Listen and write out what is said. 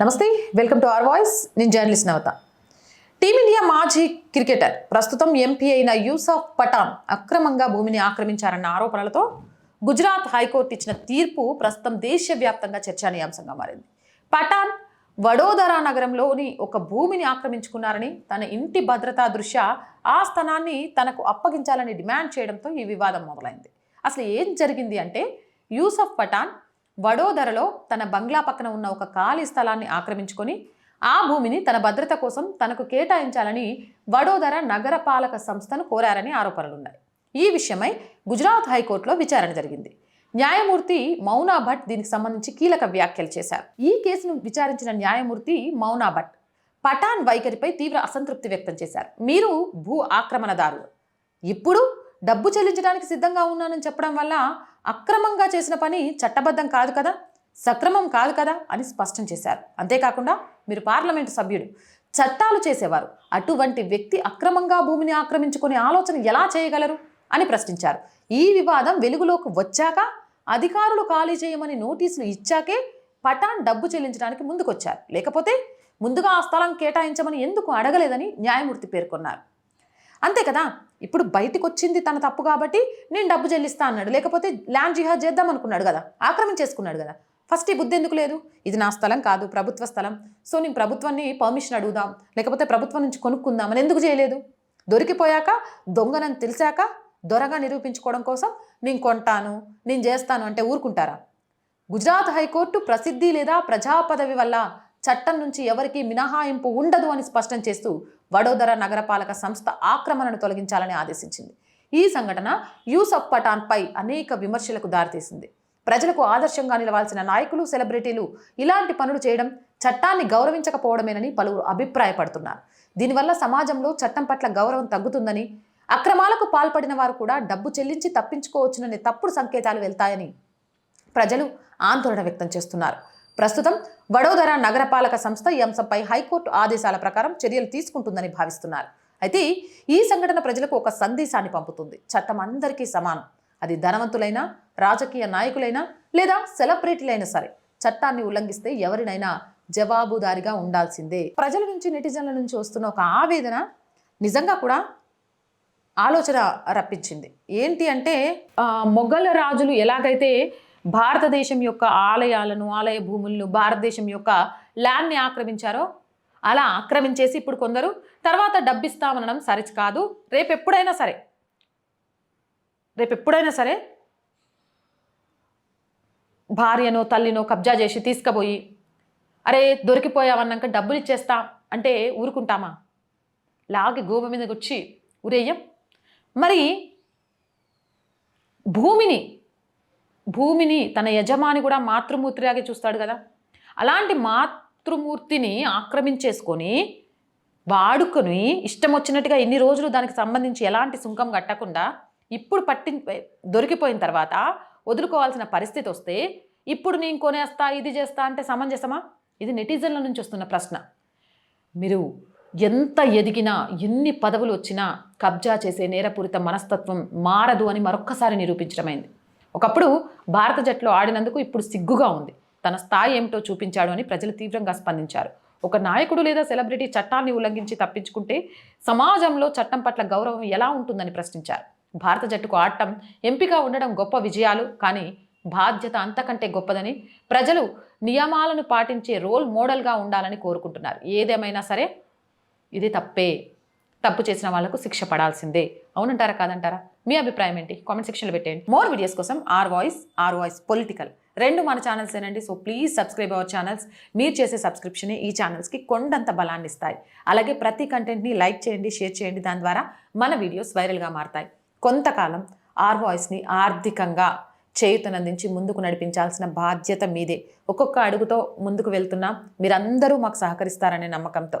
నమస్తే welcome to our voice. నేను journalist నవత. Team India మాజీ క్రికెటర్ ప్రస్తుతం ఎంపీ అయిన యూసఫ్ పఠాన్ అక్రమంగా భూమిని ఆక్రమించారన్న ఆరోపణలతో గుజరాత్ హైకోర్టు ఇచ్చిన తీర్పు ప్రస్తుతం దేశవ్యాప్తంగా చర్చనీయాంశంగా మారింది. పఠాన్ వడోదరా నగరంలోని ఒక భూమిని ఆక్రమించుకున్నారని తన ఇంటి భద్రతా దృష్ట్యా ఆ స్థలాన్ని తనకు అప్పగించాలని డిమాండ్ చేయడంతో ఈ వివాదం మొదలైంది. అసలు ఏం జరిగింది అంటే యూసఫ్ పఠాన్ వడోదరలో తన బంగ్లా పక్కన ఉన్న ఒక ఖాళీ స్థలాన్ని ఆక్రమించుకొని ఆ భూమిని తన భద్రత కోసం తనకు కేటాయించాలని వడోదర నగరపాలక సంస్థను కోరారని ఆరోపణలున్నాయి. ఈ విషయమై గుజరాత్ హైకోర్టులో విచారణ జరిగింది. న్యాయమూర్తి మౌనా భట్ దీనికి సంబంధించి కీలక వ్యాఖ్యలు చేశారు. ఈ కేసును విచారించిన న్యాయమూర్తి మౌనా భట్ పఠాన్ వైఖరిపై తీవ్ర అసంతృప్తి వ్యక్తం చేశారు. మీరు భూ ఆక్రమణదారులు. ఇప్పుడు డబ్బు చెల్లించడానికి సిద్ధంగా ఉన్నానని చెప్పడం వల్ల అక్రమంగా చేసిన పని చట్టబద్ధం కాదు కదా సక్రమం కాదు కదా అని స్పష్టం చేశారు. అంతేకాకుండా మీరు పార్లమెంటు సభ్యుడు చట్టాలు చేసేవారు. అటువంటి వ్యక్తి అక్రమంగా భూమిని ఆక్రమించుకునే ఆలోచన ఎలా చేయగలరు అని ప్రశ్నించారు. ఈ వివాదం వెలుగులోకి వచ్చాక అధికారులు ఖాళీ చేయమని నోటీసులు ఇచ్చాకే పఠాన్ డబ్బు చెల్లించడానికి ముందుకొచ్చారు. లేకపోతే ముందుగా ఆ స్థలం కేటాయించమని ఎందుకు అడగలేదని న్యాయమూర్తి పేర్కొన్నారు. అంతే కదా? ఇప్పుడు బయటకు వచ్చింది తన తప్పు కాబట్టి నేను డబ్బు చెల్లిస్తా అన్నాడు. లేకపోతే ల్యాండ్ జిహాద్ చేద్దాం అనుకున్నాడు కదా? ఆక్రమించేసుకున్నాడు కదా? ఫస్ట్ ఈ బుద్ధి ఎందుకు లేదు? ఇది నా స్థలం కాదు ప్రభుత్వ స్థలం. సో నేను ప్రభుత్వాన్ని పర్మిషన్ అడుగుదాం. లేకపోతే ప్రభుత్వం నుంచి కొనుక్కుందాం అని ఎందుకు చేయలేదు? దొరికిపోయాక దొంగనని తెలిసాక దొరగా నిరూపించుకోవడం కోసం నేను కొంటాను నేను చేస్తాను అంటే ఊరుకుంటారా? గుజరాత్ హైకోర్టు ప్రసిద్ధి లేదా ప్రజాపదవి వల్ల చట్టం నుంచి ఎవరికీ మినహాయింపు ఉండదు అని స్పష్టం చేస్తూ వడోదర నగరపాలక సంస్థ ఆక్రమణను తొలగించాలని ఆదేశించింది. ఈ సంఘటన యూసఫ్ పఠాన్పై అనేక విమర్శలకు దారితీసింది. ప్రజలకు ఆదర్శంగా నిలవాల్సిన నాయకులు సెలబ్రిటీలు ఇలాంటి పనులు చేయడం చట్టాన్ని గౌరవించకపోవడమేనని పలువురు అభిప్రాయపడుతున్నారు. దీనివల్ల సమాజంలో చట్టం పట్ల గౌరవం తగ్గుతుందని అక్రమాలకు పాల్పడిన వారు కూడా డబ్బు చెల్లించి తప్పించుకోవచ్చుననే తప్పుడు సంకేతాలు వెళ్తాయని ప్రజలు ఆందోళన వ్యక్తం చేస్తున్నారు. ప్రస్తుతం వడోదర నగరపాలక సంస్థ ఈ అంశంపై హైకోర్టు ఆదేశాల ప్రకారం చర్యలు తీసుకుంటుందని భావిస్తున్నారు. అయితే ఈ సంఘటన ప్రజలకు ఒక సందేశాన్ని పంపుతుంది. చట్టం అందరికీ సమానం. అది ధనవంతులైనా రాజకీయ నాయకులైనా లేదా సెలబ్రిటీలైనా సరే చట్టాన్ని ఉల్లంఘిస్తే ఎవరినైనా జవాబుదారిగా ఉండాల్సిందే. ప్రజల నుంచి నెటిజన్ల నుంచి వస్తున్న ఒక ఆవేదన నిజంగా కూడా ఆలోచన రప్పించింది. ఏంటి అంటే మొఘల రాజులు ఎలాగైతే భారతదేశం యొక్క ఆలయాలను ఆలయ భూములను భారతదేశం యొక్క ల్యాండ్ని ఆక్రమించారో అలా ఆక్రమించేసి ఇప్పుడు కొందరు తర్వాత డబ్బిస్తామనడం సరిచి కాదు. రేపు ఎప్పుడైనా సరే రేపు ఎప్పుడైనా సరే భార్యనో తల్లినో కబ్జా చేసి తీసుకుపోయి అరే దొరికిపోయావన్నాక డబ్బులు ఇచ్చేస్తా అంటే ఊరుకుంటామా? లాగి గోబ మీద వచ్చి ఉరేయం మరి భూమిని భూమిని తన యజమాని కూడా మాతృమూర్తిలాగే చూస్తాడు కదా. అలాంటి మాతృమూర్తిని ఆక్రమించేసుకొని వాడుకొని ఇష్టం వచ్చినట్టుగా ఎన్ని రోజులు దానికి సంబంధించి ఎలాంటి సుంకం కట్టకుండా ఇప్పుడు పట్టి దొరికిపోయిన తర్వాత వదులుకోవాల్సిన పరిస్థితి వస్తే ఇప్పుడు నేను కొనేస్తా ఇది చేస్తా అంటే సమంజసమా? ఇది నెటిజన్ల నుంచి వస్తున్న ప్రశ్న. మీరు ఎంత ఎదిగినా ఎన్ని పదవులు వచ్చినా కబ్జా చేసే నేరపూరిత మనస్తత్వం మారదు అని మరొక్కసారి నిరూపించడమైంది. ఒకప్పుడు భారత జట్టులో ఆడినందుకు ఇప్పుడు సిగ్గుగా ఉంది. తన స్థాయి ఏమిటో చూపించాడు అని ప్రజలు తీవ్రంగా స్పందించారు. ఒక నాయకుడు లేదా సెలబ్రిటీ చట్టాన్ని ఉల్లంఘించి తప్పించుకుంటే సమాజంలో చట్టం పట్ల గౌరవం ఎలా ఉంటుందని ప్రశ్నించారు. భారత జట్టుకు ఆడటం ఎంపిక ఉండడం గొప్ప విజయాలు కానీ బాధ్యత అంతకంటే గొప్పదని ప్రజలు నియమాలను పాటించే రోల్ మోడల్గా ఉండాలని కోరుకుంటున్నారు. ఏదేమైనా సరే ఇది తప్పే. తప్పు చేసిన వాళ్ళకు శిక్ష పడాల్సిందే. అవునంటారా కాదంటారా? మీ అభిప్రాయం ఏంటి? కామెంట్ సెక్షన్లో పెట్టేయండి. మోర్ వీడియోస్ కోసం R voice R voice political. రెండు మన ఛానల్స్ ఏనండి. So please subscribe our channels మీరు చేసే సబ్స్క్రిప్షన్ ఈ ఛానల్స్కి కొండంత బలాన్ని ఇస్తాయి. అలాగే ప్రతి కంటెంట్ని లైక్ చేయండి షేర్ చేయండి. దాని ద్వారా మన వీడియోస్ వైరల్గా మారతాయి. కొంతకాలం ఆర్ వాయిస్ని ఆర్థికంగా చేయుతనందించి ముందుకు నడిపించాల్సిన బాధ్యత మీదే. ఒక్కొక్క అడుగుతో ముందుకు వెళ్తున్నాం. మీరందరూ మాకు సహకరిస్తారనే నమ్మకంతో.